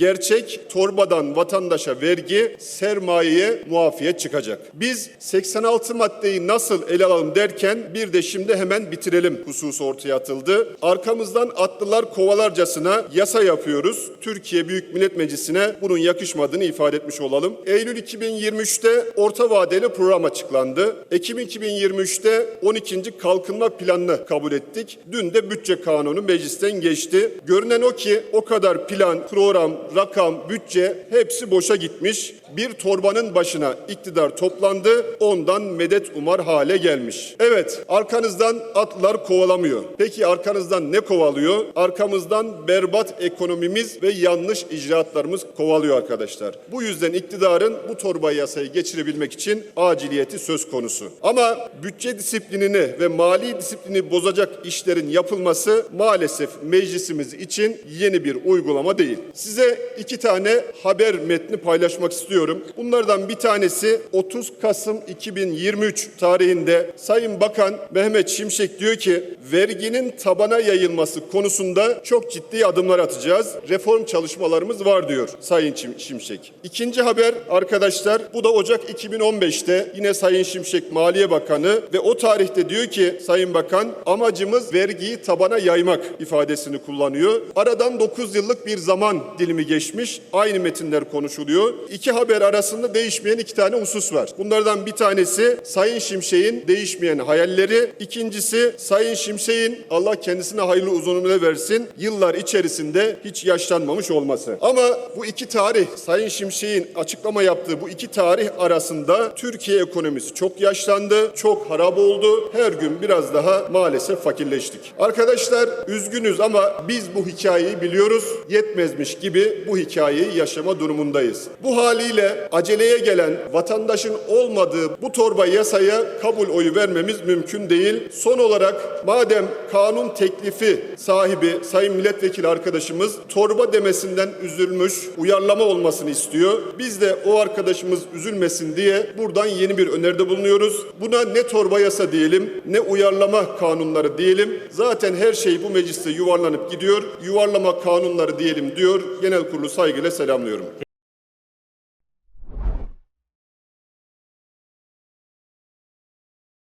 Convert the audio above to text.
Gerçek torbadan vatandaşa vergi, sermayeye muafiyet çıkacak. Biz 86 maddeyi nasıl ele alalım derken bir de şimdi hemen bitirelim hususu ortaya atıldı. Arkamızdan atlılar kovalarcasına yasa yapıyoruz. Türkiye Büyük Millet Meclisi'ne bunun yakışmadığını ifade etmiş olalım. Eylül 2023'te orta vadeli program açıklandı. Ekim 2023'te 12. kalkınma planını kabul ettik. Dün de bütçe kanunu meclisten geçti. Görünen o ki o kadar plan, program, rakam, bütçe hepsi boşa gitmiş. Bir torbanın başına iktidar toplandı. Ondan medet umar hale gelmiş. Evet, arkanızdan atlar kovalamıyor. Peki arkanızdan ne kovalıyor? Arkamızdan berbat ekonomimiz ve yanlış icraatlarımız kovalıyor arkadaşlar. Bu yüzden iktidarın bu torba yasayı geçirebilmek için aciliyeti söz konusu. Ama bütçe disiplinini ve mali disiplini bozacak işlerin yapılması maalesef meclisimiz için yeni bir uygulama değil. Size iki tane haber metni paylaşmak istiyorum. Bunlardan bir tanesi 30 Kasım 2023 tarihinde Sayın Bakan Mehmet Şimşek diyor ki verginin tabana yayılması konusunda çok ciddi adımlar atacağız. Reform çalışmalarımız var diyor Sayın Şimşek. İkinci haber arkadaşlar bu da Ocak 2015'te yine Sayın Şimşek Maliye Bakanı ve o tarihte diyor ki Sayın Bakan amacımız vergiyi tabana yaymak ifadesini kullanıyor. Aradan 9 yıllık bir zaman dilimi geçmiş. Aynı metinler konuşuluyor. İki haber arasında değişmeyen iki tane husus var. Bunlardan bir tanesi Sayın Şimşek'in değişmeyen hayalleri. İkincisi Sayın Şimşek'in Allah kendisine hayırlı uzun ömür versin yıllar içerisinde hiç yaşlanmamış olması. Ama bu iki tarih Sayın Şimşek'in açıklama yaptığı bu iki tarih arasında Türkiye ekonomisi çok yaşlandı, çok harap oldu. Her gün biraz daha maalesef fakirleştik. Arkadaşlar üzgünüz ama biz bu hikayeyi biliyoruz. Yetmezmiş gibi bu hikayeyi yaşama durumundayız. Bu haliyle aceleye gelen vatandaşın olmadığı bu torba yasaya kabul oyu vermemiz mümkün değil. Son olarak madem kanun teklifi sahibi Sayın Milletvekili arkadaşımız torba demesinden üzülmüş, uyarlama olmasını istiyor. Biz de o arkadaşımız üzülmesin diye buradan yeni bir öneride bulunuyoruz. Buna ne torba yasa diyelim, ne uyarlama kanunları diyelim. Zaten her şey bu mecliste yuvarlanıp gidiyor. Yuvarlama kanunları diyelim diyor. Genel kurulu saygıyla selamlıyorum.